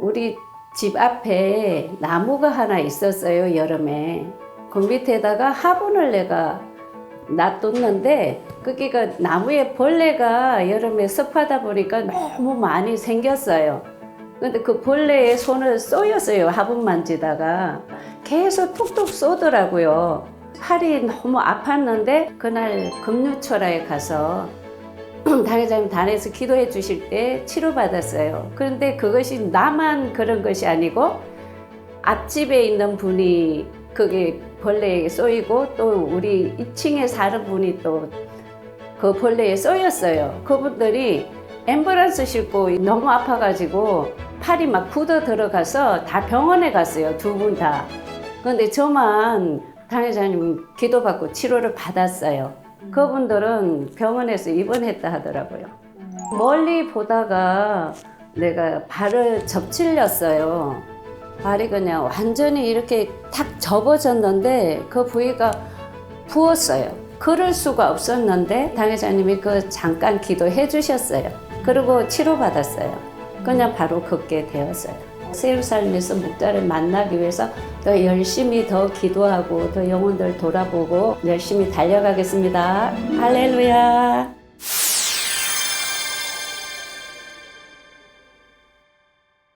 우리 집 앞에 나무가 하나 있었어요, 여름에. 그 밑에다가 화분을 내가 놔뒀는데, 거기가 나무에 벌레가 여름에 습하다 보니까 너무 많이 생겼어요. 근데 그 벌레에 손을 쏘였어요, 화분 만지다가. 계속 툭툭 쏘더라고요. 팔이 너무 아팠는데, 그날 금유철화에 가서 당회장님 단에서 기도해 주실 때 치료받았어요. 그런데 그것이 나만 그런 것이 아니고 앞집에 있는 분이 그게 벌레에 쏘이고 또 우리 2층에 사는 분이 또 그 벌레에 쏘였어요. 그분들이 앰뷸런스 싣고 너무 아파가지고 팔이 막 굳어 들어가서 다 병원에 갔어요. 두 분 다. 그런데 저만 당회장님 기도받고 치료를 받았어요. 그분들은 병원에서 입원했다 하더라고요. 멀리 보다가 내가 발을 접질렸어요. 발이 그냥 완전히 이렇게 탁 접어졌는데 그 부위가 부었어요. 걸을 수가 없었는데 당회장님이 그 잠깐 기도해 주셨어요. 그리고 치료받았어요. 그냥 바로 걷게 되었어요. 삶에서 목자를 만나기 위해서 더 열심히 더 기도하고 더 영혼들 돌아보고 열심히 달려가겠습니다. 할렐루야.